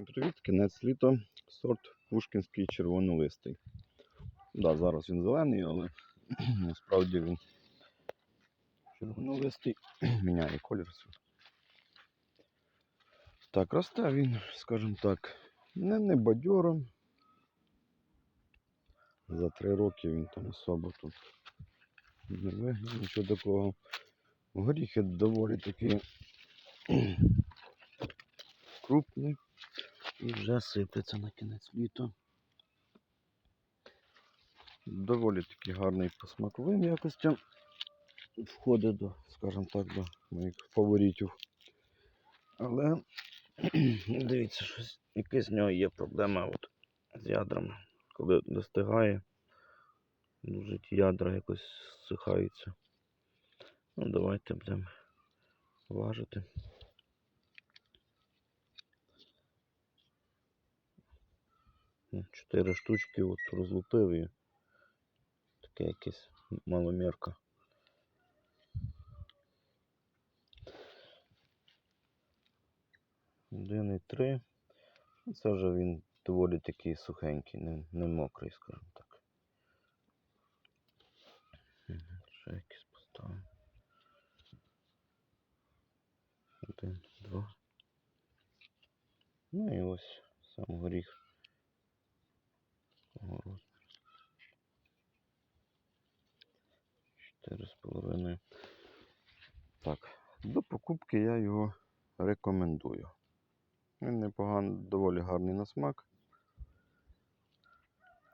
Всім привіт, кінець літа, сорт Пушкінський червонолистий. Да, зараз він зелений, але насправді він червонолистий, міняє колір. Так, росте він, скажімо так, не, не бадьоро. За три роки він там особо тут не вигнав нічого такого. Горіхи доволі такі крупні. І вже сипеться на кінець літа. Доволі таки гарний по смаковим якостям. Входить до, скажімо так, до моїх фаворитів. Але дивіться, щось якась в нього є проблема от з ядрами. Коли достигає, дуже ті ядра якось зсихаються. Ну, давайте будемо важити. Чотири штучки от розлупив і таке якесь маломірка. Один і три. Ну, Це вже він доволі такий сухенький, не, не мокрий, скажімо так. Ще якісь поставимо. Один, два. Ну і ось сам горіх. 4,5. Так, до покупки я його рекомендую. Він непоганий, доволі гарний на смак.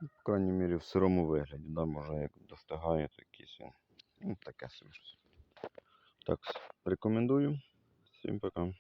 По крайній мірі в сирому вигляді, да, може як достигає якийсь він. Ну, таке собі. Так, рекомендую. Всім пока.